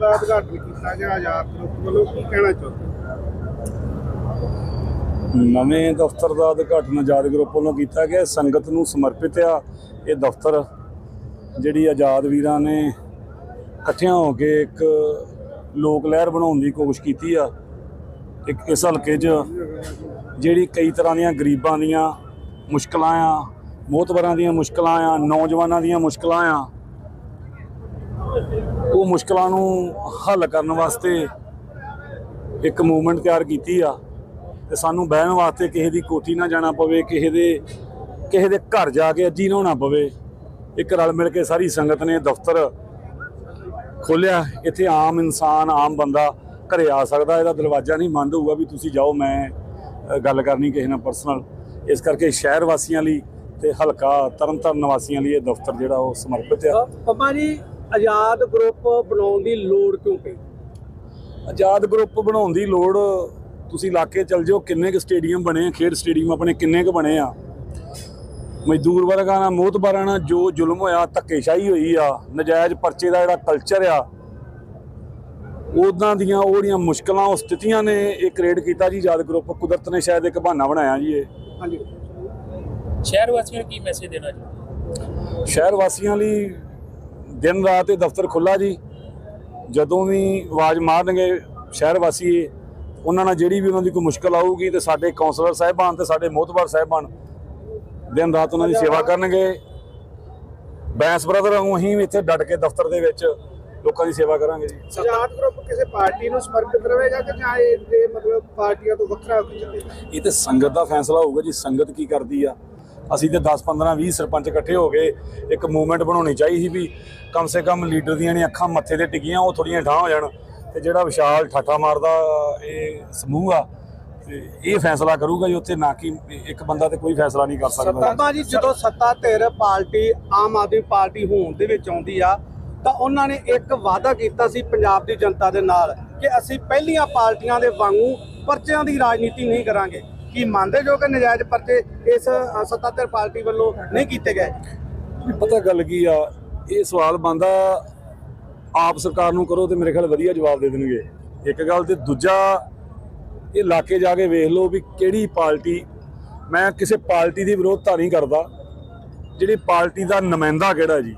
ਦਾ ਉਦਘਾਟਨ ਕੀਤਾ ਗਿਆ ਆਜ਼ਾਦ ਗਰੁੱਪ ਵੱਲੋਂ ਕੀ ਕਹਿਣਾ ਚਾਹੁੰਦੇ ਨਵੇਂ ਦਫ਼ਤਰ ਦਾ ਉਦਘਾਟਨ ਆਜ਼ਾਦ ਗਰੁੱਪ ਵੱਲੋਂ ਕੀਤਾ ਗਿਆ। ਸੰਗਤ ਨੂੰ ਸਮਰਪਿਤ ਆ ਇਹ ਦਫ਼ਤਰ। ਜਿਹੜੀ ਆਜ਼ਾਦ ਵੀਰਾਂ ਨੇ ਇਕੱਠਿਆਂ ਹੋ ਕੇ ਇੱਕ ਲੋਕ ਲਹਿਰ ਬਣਾਉਣ ਦੀ ਕੋਸ਼ਿਸ਼ ਕੀਤੀ ਆ, ਇੱਕ ਇਸ ਹਲਕੇ 'ਚ ਜਿਹੜੀ ਕਈ ਤਰ੍ਹਾਂ ਦੀਆਂ ਗਰੀਬਾਂ ਦੀਆਂ ਮੁਸ਼ਕਲਾਂ ਆ ਮੋਤਬਰਾਂ ਦੀਆਂ ਮੁਸ਼ਕਲਾਂ ਆ, ਨੌਜਵਾਨਾਂ ਦੀਆਂ ਮੁਸ਼ਕਲਾਂ ਆ ਉਹ ਮੁਸ਼ਕਲਾਂ ਨੂੰ ਹੱਲ ਕਰਨ ਵਾਸਤੇ ਇੱਕ ਮੂਵਮੈਂਟ ਤਿਆਰ ਕੀਤੀ ਆ ਤੇ ਸਾਨੂੰ ਬਹਿਣ ਵਾਸਤੇ ਕਿਸੇ ਦੀ ਕੋਠੀ ਨਾ ਜਾਣਾ ਪਵੇ, ਕਿਸੇ ਦੇ ਕਿਸੇ ਦੇ ਘਰ ਜਾ ਕੇ ਅੱਜੀ ਹੋਣਾ ਪਵੇ। ਇੱਕ ਰਲ ਮਿਲ ਕੇ ਸਾਰੀ ਸੰਗਤ ਨੇ ਦਫ਼ਤਰ ਖੋਲਿਆ ਇੱਥੇ ਆਮ ਇਨਸਾਨ, ਆਮ ਬੰਦਾ ਘਰੇ ਆ ਸਕਦਾ, ਇਹਦਾ ਦਰਵਾਜ਼ਾ ਨਹੀਂ ਬੰਦ ਹੋਊਗਾ ਵੀ ਤੁਸੀਂ ਜਾਓ, ਮੈਂ ਗੱਲ ਕਰਨੀ ਕਿਸੇ ਨਾਲ ਪਰਸਨਲ ਇਸ ਕਰਕੇ ਸ਼ਹਿਰ ਵਾਸੀਆਂ ਲਈ ਤੇ ਹਲਕਾ ਤਰਨਤਾਰਨ ਵਾਸੀਆਂ ਲਈ ਇਹ ਦਫ਼ਤਰ ਜਿਹੜਾ ਉਹ ਸਮਰਪਿਤ ਆ। ਪਪਾ ਜੀ ਆਜ਼ਾਦ ਗਰੁੱਪ ਬਣਾਉਣ ਦੀ ਲੋੜ ਕਿਉਂ ਪਈ? ਆਜ਼ਾਦ ਗਰੁੱਪ ਬਣਾਉਣ ਦੀ ਲੋੜ ਤੁਸੀਂ ਇਲਾਕੇ ਚਲ ਜਿਓ ਕਿੰਨੇ ਕੁ ਸਟੇਡੀਅਮ ਬਣੇ ਆ ਖੇਡ ਸਟੇਡੀਅਮ ਆਪਣੇ ਕਿੰਨੇ ਕੁ ਬਣੇ ਆ। ਮਜ਼ਦੂਰ ਵਰਗਾਂ ਨਾਲ ਮੋਤਬਾਰਾਂ ਨਾਲ ਜੋ ਜ਼ੁਲਮ ਹੋਇਆ ਧੱਕੇਸ਼ਾਹੀ ਹੋਈ ਆ ਨਜਾਇਜ਼ ਪਰਚੇ ਦਾ ਜਿਹੜਾ ਕਲਚਰ ਆ ਉਹਨਾਂ ਦੀਆਂ ਉਹ ਜਿਹੜੀਆਂ ਮੁਸ਼ਕਲਾਂ ਉਹ ਸਥਿਤੀਆਂ ਨੇ ਇਹ ਕ੍ਰੀਏਟ ਕੀਤਾ ਜੀ ਆਜ਼ਾਦ ਗਰੁੱਪ। ਕੁਦਰਤ ਨੇ ਸ਼ਾਇਦ ਇੱਕ ਬਹਾਨਾ ਬਣਾਇਆ ਜੀ ਇਹ। ਹਾਂਜੀ। ਸ਼ਹਿਰ ਵਾਸੀਆਂ ਨੂੰ ਕੀ ਮੈਸੇਜ ਦੇਣਾ ਜੀ ਸ਼ਹਿਰ ਵਾਸੀਆਂ ਲਈ ਦਿਨ ਰਾਤ ਇਹ ਦਫ਼ਤਰ ਖੁੱਲਾ ਜੀ। ਜਦੋਂ ਵੀ ਆਵਾਜ਼ ਮਾਰਨਗੇ ਸ਼ਹਿਰ ਵਾਸੀ ਉਹਨਾਂ ਨਾਲ ਜਿਹੜੀ ਵੀ ਉਹਨਾਂ ਦੀ ਕੋਈ ਮੁਸ਼ਕਲ ਆਊਗੀ ਤੇ ਸਾਡੇ ਕਾਉਂਸਲਰ ਸਾਹਿਬਾਨ ਤੇ ਸਾਡੇ ਮੋਹਤਬਾਰ ਸਾਹਿਬਾਨ ਦਿਨ ਰਾਤ ਉਹਨਾਂ ਦੀ ਸੇਵਾ ਕਰਨਗੇ। ਬੈਂਸ ਬ੍ਰਦਰ ਵਾਂਗੂ ਅਸੀਂ ਵੀ ਇੱਥੇ ਡਟ ਕੇ ਦਫ਼ਤਰ ਦੇ ਵਿੱਚ ਲੋਕਾਂ ਦੀ ਸੇਵਾ ਕਰਾਂਗੇ ਜੀ। ਆਜ਼ਾਦ ਗਰੁੱਪ ਕਿਸੇ ਪਾਰਟੀ ਨੂੰ ਸਮਰਪਿਤ ਰਹੇਗਾ ਕਿ ਜਾਂ ਇਹ ਮਤਲਬ ਪਾਰਟੀਆਂ ਤੋਂ ਵੱਖਰਾ ਹੋ ਇਹ ਤੇ ਸੰਗਤ ਦਾ ਫੈਸਲਾ ਹੋਊਗਾ ਜੀ। ਸੰਗਤ ਕੀ ਕਰਦੀ ਆ? ਅਸੀਂ ਤੇ 10 15 20 ਸਰਪੰਚ ਇਕੱਠੇ ਹੋ ਗਏ, ਇੱਕ ਮੂਵਮੈਂਟ ਬਣਾਉਣੀ ਚਾਹੀਦੀ ਸੀ ਵੀ ਕਮ ਸੇ ਕਮ ਲੀਡਰ ਦੀਆਂ ਨੇ ਅੱਖਾਂ ਮੱਥੇ ਤੇ ਟਿਕੀਆਂ, ਉਹ ਥੋੜੀਆਂ ਠਾਹ ਹੋ ਜਾਣ ਤੇ ਜਿਹੜਾ ਵਿਸ਼ਾਲ ਠਾਠਾ ਮਾਰਦਾ ਇਹ ਸਮੂਹ ਆ, ਤੇ ਇਹ ਫੈਸਲਾ ਕਰੂਗਾ ਜੀ ਉੱਥੇ, ਨਾ ਕਿ ਇੱਕ ਬੰਦਾ ਤੇ ਕੋਈ ਫੈਸਲਾ ਨਹੀਂ ਕਰ ਸਕਦਾ। ਪਪਾ ਜੀ ਜਦੋਂ ਸੱਤਾ ਧਿਰ ਪਾਰਟੀ, ਆਮ ਆਦਮੀ ਪਾਰਟੀ ਹੋਣ ਦੇ ਵਿੱਚ ਆਉਂਦੀ ਆ, ਤਾਂ ਉਹਨਾਂ ਨੇ ਇੱਕ ਵਾਅਦਾ ਕੀਤਾ ਸੀ ਪੰਜਾਬ ਦੀ ਜਨਤਾ ਦੇ ਨਾਲ ਕਿ ਅਸੀਂ ਪਹਿਲੀਆਂ ਪਾਰਟੀਆਂ ਦੇ ਵਾਂਗੂ ਪਰਚਿਆਂ ਦੀ ਰਾਜਨੀਤੀ ਨਹੀਂ ਕਰਾਂਗੇ। ਕੀ ਮੰਨਦੇ ਜੋ ਕਿ ਨਜਾਇਜ਼ ਪਰਚੇ ਇਸ ਅ, ਸੱਤਾ ਪਾਰਟੀ ਵੱਲੋਂ ਨਹੀਂ ਕੀਤੇ ਗਏ? ਪਤਾ ਗੱਲ ਕੀ ਆ ਇਹ ਸਵਾਲ ਬੰਦਾ ਆਪ ਸਰਕਾਰ ਨੂੰ ਕਰੋ ਤੇ ਮੇਰੇ ਖਿਆਲ ਵਧੀਆ ਜਵਾਬ ਦੇ ਦੇਣਗੇ। ਇੱਕ ਗੱਲ ਤੇ ਦੂਜਾ ਇਹ ਇਲਾਕੇ ਜਾ ਕੇ ਵੇਖ ਲਓ ਵੀ ਕਿਹੜੀ ਪਾਰਟੀ ਮੈਂ ਕਿਸੇ ਪਾਰਟੀ ਦੀ ਵਿਰੋਧਤਾ ਨਹੀਂ ਕਰਦਾ ਜਿਹੜੀ ਪਾਰਟੀ ਦਾ ਨੁਮਾਇੰਦਾ ਕਿਹੜਾ ਜੀ?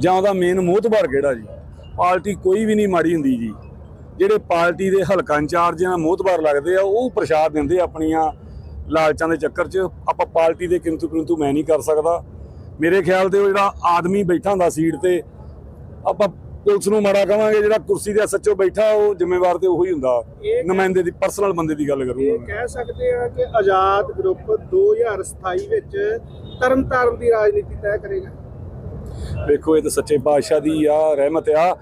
ਜਾਂ ਉਹਦਾ ਮੇਨ ਮੋਹਤਬਾਰ ਕਿਹੜਾ ਜੀ? ਪਾਰਟੀ ਕੋਈ ਵੀ ਨਹੀਂ ਮਾੜੀ ਹੁੰਦੀ ਜੀ। ਜਿਹੜੇ ਪਾਰਟੀ ਦੇ ਹਲਕਾ ਇੰਚਾਰਜ ਜਾਂ ਮੋਹਤਬਾਰ ਲੱਗਦੇ ਆ ਉਹ ਪ੍ਰਸ਼ਾਦ ਦਿੰਦੇ ਆਪਣੀਆਂ ਲਾਲਚਾਂ ਦੇ ਚੱਕਰ 'ਚ। ਆਪਾਂ ਪਾਰਟੀ ਦੇ ਕਿੰਤੂ ਕਿੰਤੂ ਮੈਂ ਨਹੀਂ ਕਰ ਸਕਦਾ। ਮੇਰੇ ਖਿਆਲ ਤੇ ਉਹ ਜਿਹੜਾ ਆਦਮੀ ਬੈਠਾ ਹੁੰਦਾ ਸੀਟ ਤੇ ਆਪਾਂ ਪੁਲਿਸ ਨੂੰ ਮਾੜਾ ਕਵਾਂਗੇ ਜਿਹੜਾ ਕੁਰਸੀ ਦੇ ਸੱਚੋ ਬੈਠਾ ਉਹ ਜ਼ਿੰਮੇਵਾਰ ਤੇ ਉਹੀ ਹੁੰਦਾ। ਇਹ- ਨੁਮਾਇੰਦੇ ਦੀ ਪਰਸਨਲ ਬੰਦੇ ਦੀ ਗੱਲ ਇਹ ਕਰੂੰਗਾ ਮੈਂ। ਕਹਿ ਸਕਦੇ ਆ ਕਿ ਆਜ਼ਾਦ ਗਰੁੱਪ 2027 ਵਿੱਚ ਤਰਨਤਾਰਨ ਦੀ ਰਾਜਨੀਤੀ ਤੈਅ ਕਰੇਗਾ। ਵੇਖੋ ਇਹ ਤਾਂ ਸੱਚੇ ਪਾਤਸ਼ਾਹ ਦੀ ਆ ਰਹਿਮਤ ਆ।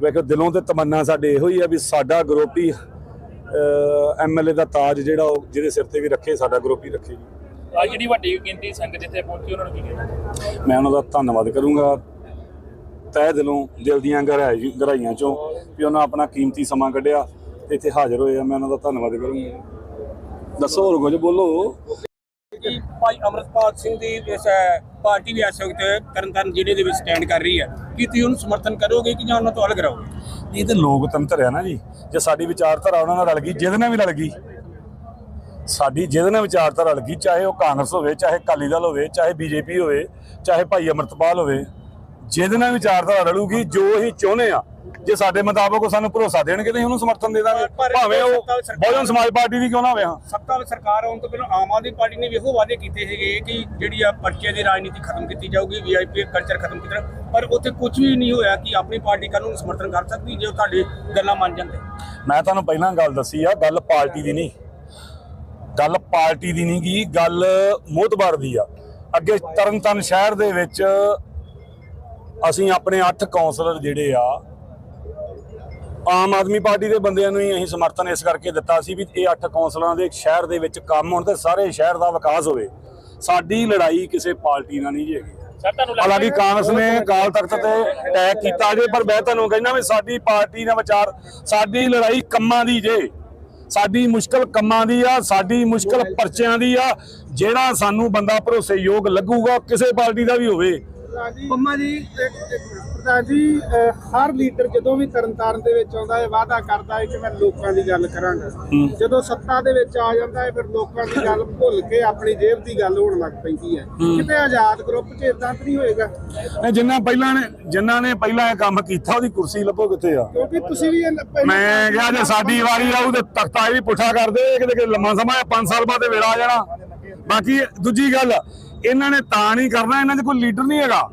ਵੇਖੋ ਦਿਲੋਂ ਤੇ ਤਮੰਨਾ ਸਾਡੇ ਇਹੋ ਹੀ ਆ ਵੀ ਸਾਡਾ ਗਰੁੱਪ ਹੀ ਐਮਐਲਏ ਦਾ ਤਾਜ ਜਿਹੜਾ ਉਹ ਜਿਹਦੇ ਸਿਰ ਤੇ ਵੀ ਰੱਖੇ ਸਾਡਾ ਗਰੁੱਪ ਹੀ ਰੱਖੇ। ਜੀ ਅੱਜ ਜਿਹੜੀ ਵੱਡੀ ਗਿਣਤੀ ਸੰਗਤ ਇੱਥੇ ਪਹੁੰਚੀ ਉਹਨਾਂ ਨੂੰ ਕੀ ਕਹਿਣਾ? ਮੈਂ ਉਹਨਾਂ ਦਾ ਧੰਨਵਾਦ ਕਰੂੰਗਾ। ਤਹਿ ਦਿਲੋਂ ਦਿਲ ਦੀਆਂ ਗਹਿਰਾਈ ਗਹਿਰਾਈਆਂ ਚੋਂ ਵੀ ਉਹਨਾਂ ਆਪਣਾ ਕੀਮਤੀ ਸਮਾਂ ਕੱਢਿਆ ਤੇ ਇੱਥੇ ਹਾਜ਼ਰ ਹੋਏ ਆ ਮੈਂ ਉਹਨਾਂ ਦਾ ਧੰਨਵਾਦ ਕਰੂੰਗਾ। ਦੱਸੋ ਹੋਰ ਕੁਝ ਬੋਲੋ। ਕਿ ਭਾਈ ਅਮਰਪਾਲ ਸਿੰਘ ਦੀ ਇਸ ਪਾਰਟੀ ਵੀ ਇਸ ਵਕਤ ਤਰਨਤਾਰਨ ਜ਼ਿਲ੍ਹੇ ਦੇ ਵਿੱਚ ਸਟੈਂਡ ਕਰ ਰਹੀ ਹੈ। ਕੀ ਤੁਸੀਂ ਉਹਨੂੰ ਸਮਰਥਨ ਕਰੋਗੇ ਕਿ ਜਾਂ ਉਹਨਾਂ ਤੋਂ ਅਲੱਗ ਰਹੋਗੇ? ਇਹ ਤੇ ਲੋਕਤੰਤਰ ਆ ਨਾ ਜੀ। ਜੇ ਸਾਡੀ ਵਿਚਾਰਧਾਰਾ ਉਹਨਾਂ ਨਾਲ ਰਲ ਗਈ, ਜਿਹਦੇ ਨਾਲ ਵੀ ਰਲ ਗਈ। ਸਾਡੀ, ਜਿਹਦੇ ਨਾਲ ਵਿਚਾਰਧਾਰਾ ਰਲ ਗਈ, ਚਾਹੇ ਉਹ ਕਾਂਗਰਸ ਹੋਵੇ, ਚਾਹੇ ਅਕਾਲੀ ਦਲ ਹੋਵੇ, ਚਾਹੇ ਬੀਜੇਪੀ ਹੋਵੇ, ਚਾਹੇ ਭਾਈ ਅਮਰਤਪਾਲ ਹੋਵੇ, ਜਿਹਦੇ ਨਾਲ ਵਿਚਾਰਧਾਰਾ ਰਲੂਗੀ, ਜੋ ਅਸੀਂ ਚਾਹੁੰਦੇ ਆ ਜੇ ਸਾਡੇ ਮੁਤਾਬਕ ਉਹ ਸਾਨੂੰ ਭਰੋਸਾ ਦੇਣਗੇ ਤਾਂ ਉਹਨੂੰ ਸਮਰਥਨ ਦੇ ਦਾਂਗੇ। ਭਾਵੇਂ ਉਹ ਬਹੁਜਨ ਸਮਾਜ ਪਾਰਟੀ ਦੀ ਕਿਉਂ ਨਾ ਹੋਵੇ ਹਾਂ। ਸੱਤਾ ਵਿੱਚ ਸਰਕਾਰ ਆਉਣ ਤੋਂ ਪਹਿਲਾਂ ਆਮ ਆਦਮੀ ਪਾਰਟੀ ਨੇ ਵੀ ਇਹੋ ਵਾਅਦੇ ਕੀਤੇ ਸੀਗੇ ਕਿ ਜਿਹੜੀ ਆ ਪਰਚੇ ਦੀ ਰਾਜਨੀਤੀ ਖਤਮ ਕੀਤੀ ਜਾਊਗੀ ਵੀਆਈਪੀ ਕਲਚਰ ਖਤਮ ਕੀਤਾ। ਪਰ ਉੱਥੇ ਕੁਝ ਵੀ ਨਹੀਂ ਹੋਇਆ ਕਿ ਆਪਣੀ ਪਾਰਟੀ ਕੱਲ ਨੂੰ ਸਮਰਥਨ ਕਰ ਸਕਦੀ ਜੇ ਉਹ ਤੁਹਾਡੀ ਗੱਲਾਂ ਮੰਨ ਜਾਂਦੇ। ਮੈਂ ਤੁਹਾਨੂੰ ਪਹਿਲਾਂ ਗੱਲ ਦੱਸੀ ਆ ਗੱਲ ਪਾਰਟੀ ਦੀ ਨਹੀਂ। ਗੱਲ ਪਾਰਟੀ ਦੀ ਨਹੀਂ ਗੀ ਗੱਲ ਮੋਹਤਬਾਰ ਦੀ ਆ। ਅੱਗੇ ਤਰਨਤਾਰਨ ਸ਼ਹਿਰ ਦੇ ਵਿੱਚ ਅਸੀਂ ਆਪਣੇ 8 ਕਾਉਂਸਲਰ ਜਿਹੜੇ ਆ ਆਮ ਆਦਮੀ ਪਾਰਟੀ ਦੇ ਬੰਦਿਆਂ ਨੂੰ ਹੀ ਅਸੀਂ ਸਮਰਥਨ ਇਸ ਕਰਕੇ ਦਿੱਤਾ ਸੀ ਵੀ ਇਹ 8 ਕਾਉਂਸਲਰਾਂ ਦੇ ਸ਼ਹਿਰ ਦੇ ਵਿੱਚ ਕੰਮ ਹੋਣ ਤੇ ਸਾਰੇ ਸ਼ਹਿਰ ਦਾ ਵਿਕਾਸ ਹੋਵੇ। ਸਾਡੀ ਲੜਾਈ ਕਿਸੇ ਪਾਰਟੀ ਨਾਲ ਨਹੀਂ ਜੀ ਹੈਗੀ। ਹਾਲਾਂਕਿ ਕਾਂਗਰਸ ਨੇ ਅਕਾਲ ਤਖਤ ਤੇ ਟੈਗ ਕੀਤਾ ਜੇ ਪਰ ਮੈਂ ਤੁਹਾਨੂੰ ਕਹਿੰਦਾ ਵੀ ਸਾਡੀ ਪਾਰਟੀ ਦਾ ਵਿਚਾਰ ਸਾਡੀ ਲੜਾਈ ਕੰਮਾਂ ਦੀ ਜੇ। ਸਾਡੀ ਮੁਸ਼ਕਲ ਕੰਮਾਂ ਦੀ ਆ ਸਾਡੀ ਮੁਸ਼ਕਲ ਪਰਚਿਆਂ ਦੀ ਆ। ਜਿਹੜਾ ਸਾਨੂੰ ਬੰਦਾ ਭਰੋਸੇਯੋਗ ਲੱਗੂਗਾ ਕਿਸੇ ਪਾਰਟੀ ਦਾ ਵੀ ਹੋਵੇ ਪੰਮਾ ਜੀ। ਪ੍ਰਧਾਨ ਜੀ ਹਰ ਲੀਡਰ ਜਦੋਂ ਵੀ ਤਰਨਤਾਰਨ ਦੇ ਵਿੱਚ ਆਉਂਦਾ ਹੈ ਵਾਅਦਾ ਕਰਦਾ ਹੈ ਕਿ ਮੈਂ ਲੋਕਾਂ ਦੀ ਗੱਲ ਕਰਾਂਗਾ। ਜਦੋਂ ਸੱਤਾ ਦੇ ਵਿੱਚ ਆ ਜਾਂਦਾ ਹੈ ਫਿਰ ਲੋਕਾਂ ਦੀ ਗੱਲ ਭੁੱਲ ਕੇ ਆਪਣੀ ਜੇਬ ਦੀ ਗੱਲ ਹੋਣ ਲੱਗ ਪੈਂਦੀ ਹੈ। ਕਿਤੇ ਆਜ਼ਾਦ ਗਰੁੱਪ 'ਚ ਇਦਾਂ ਨਹੀਂ ਹੋਏਗਾ? ਜਿੰਨਾ ਪਹਿਲਾਂ ਨੇ ਜਿਨ੍ਹਾਂ ਨੇ ਪਹਿਲਾਂ ਇਹ ਕੰਮ ਕੀਤਾ ਉਹਦੀ ਕੁਰਸੀ ਲੱਭੋ ਕਿੱਥੇ ਆ? ਕਿਉਂਕਿ ਤੁਸੀਂ ਵੀ ਮੈਂ ਕਿਹਾ ਜੇ ਸਾਡੀ ਵਾਰੀ ਆਊ ਤੇ ਤਖਤਾ ਵੀ ਪੁੱਠਾ ਕਰਦੇ ਕਿਤੇ ਕਿ ਲੰਮਾ ਸਮਾਂ 5 ਸਾਲ ਬਾਅਦ ਵੇਲਾ ਆ ਜਾਣਾ। ਬਾਕੀ ਦੂਜੀ ਗੱਲ ਇਹਨਾਂ ਨੇ ਤਾਂ ਨਹੀਂ ਕਰਨਾ ਇਹਨਾਂ 'ਚ ਕੋਈ ਲੀਡਰ ਨਹੀਂ ਹੈਗਾ।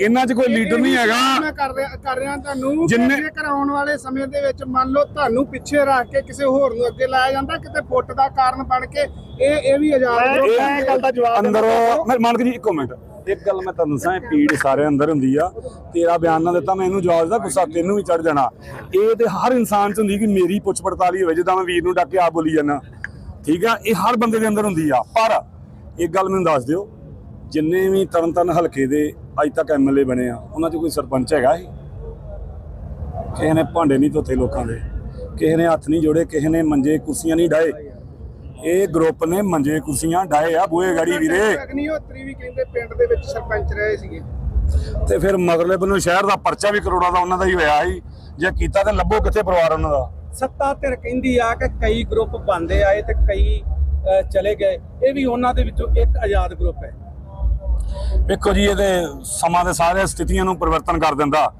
ਇਹਨਾਂ 'ਚ ਕੋਈ ਲੀਡਰ ਨਹੀਂ ਹੈਗਾ। ਮੈਂ ਕਰ ਰਿਹਾ ਕਰ ਰਿਹਾ ਤੁਹਾਨੂੰ ਜਿੰਨੇ- ਆਉਣ ਵਾਲੇ ਸਮੇਂ ਦੇ ਵਿੱਚ ਮੰਨ ਲਓ ਤੁਹਾਨੂੰ ਪਿੱਛੇ ਰੱਖ ਕੇ ਕਿਸੇ ਹੋਰ ਨੂੰ ਅੱਗੇ ਲਾਇਆ ਜਾਂਦਾ ਕਿਤੇ ਫੁੱਟ ਦਾ ਕਾਰਨ ਬਣ ਕੇ ਇਹ ਇਹ ਵੀ ਆਜ਼ਾਦ ਗਰੁੱਪ ਇਹ ਗੱਲ ਦਾ ਜਵਾਬ ਅੰਦਰੋਂ ਮੈਂ ਮਾਨਕ ਜੀ ਇੱਕੋ ਮਿੰਟ। ਇੱਕ ਗੱਲ ਮੈਂ ਤੁਹਾਨੂੰ ਦੱਸਾਂ ਇਹ ਪੀੜ ਸਾਰੇ ਅੰਦਰ ਹੁੰਦੀ ਆ। ਤੇਰਾ ਬਿਆਨ ਨਾ ਦਿੱਤਾ ਮੈਂ ਇਹਨੂੰ ਜਵਾਬ ਦਿੱਤਾ ਗੁੱਸਾ ਤੈਨੂੰ ਵੀ ਚੜ ਜਾਣਾ। ਇਹ ਤੇ ਹਰ ਇਨਸਾਨ 'ਚ ਹੁੰਦੀ ਕਿ ਮੇਰੀ ਪੁੱਛ ਪੜਤਾਲੀ ਹੋਵੇ ਜਿੱਦਾਂ ਮੈਂ ਵੀਰ ਨੂੰ ਡੱਕ ਕੇ ਆਪ ਬੋਲੀ ਜਾਂਦਾ। ਠੀਕ ਆ? ਇਹ ਹਰ ਬੰਦੇ ਦੇ ਅੰਦਰ ਹੁੰਦੀ ਆ। ਪਰ ਇੱਕ ਗੱਲ ਮੈਨੂੰ ਦੱਸ ਦਿਓ ਜਿੰਨੇ ਵੀ ਤਰਨ ਤਾਰਨ ਹਲਕੇ ਦੇ ਅੱਜ ਤੱਕ ਐਮਐਲਏ ਬਣੇ ਆ ਉਹਨਾਂ 'ਚ ਕੋਈ ਸਰਪੰਚ ਹੈਗਾ ਸੀ ਕਿਸੇ ਨੇ ਭਾਂਡੇ ਨਹੀਂ ਧੋਤੇ ਲੋਕਾਂ ਦੇ ਕਿਸੇ ਨੇ ਹੱਥ ਨਹੀਂ ਜੋੜੇ ਕਿਸੇ ਨੇ ਮੰਜੇ ਕੁਰਸੀਆਂ ਨਹੀਂ ਡਾਏ ਇਹ ਗਰੁੱਪ ਨੇ ਮੰਜੇ ਕੁਰਸੀਆਂ ਡਾਏ ਆ ਬੂਹੇ ਗਾੜੀ ਵੀਰੇ। ਅਗਨੀਹੋਤਰੀ ਵੀ ਕਹਿੰਦੇ ਪਿੰਡ ਦੇ ਵਿੱਚ ਸਰਪੰਚ ਰਹੇ ਸੀਗੇ। ਤੇ ਫਿਰ ਮਗਰਲੇ ਬੰਨੋਂ ਸ਼ਹਿਰ ਦਾ ਪਰਚਾ ਵੀ ਕਰੋੜਾਂ ਦਾ ਉਹਨਾਂ ਦਾ ਹੀ ਹੋਇਆ ਸੀ ਜੇ ਕੀਤਾ ਤੇ ਲੱਭੋ ਕਿੱਥੇ ਪਰਿਵਾਰ ਉਹਨਾਂ ਦਾ? ਸੱਤਾ ਧਿਰ ਕਹਿੰਦੀ ਆ ਕਿ ਕਈ ਗਰੁੱਪ ਬੰਦੇ ਆਏ ਤੇ ਕਈ ਚਲੇ ਗਏ। ਇਹ ਵੀ ਉਹਨਾਂ ਦੇ ਵਿੱਚੋਂ ਇੱਕ ਆਜ਼ਾਦ ਗਰੁੱਪ ਹੈ। ਵੇਖੋ ਜੀ ਇਹਦੇ ਸਮਾਂ ਦੇ ਸਾਰੇ ਸਥਿਤੀਆਂ ਨੂੰ ਪਰਿਵਰਤਨ ਕਰ ਦਿੰਦਾ।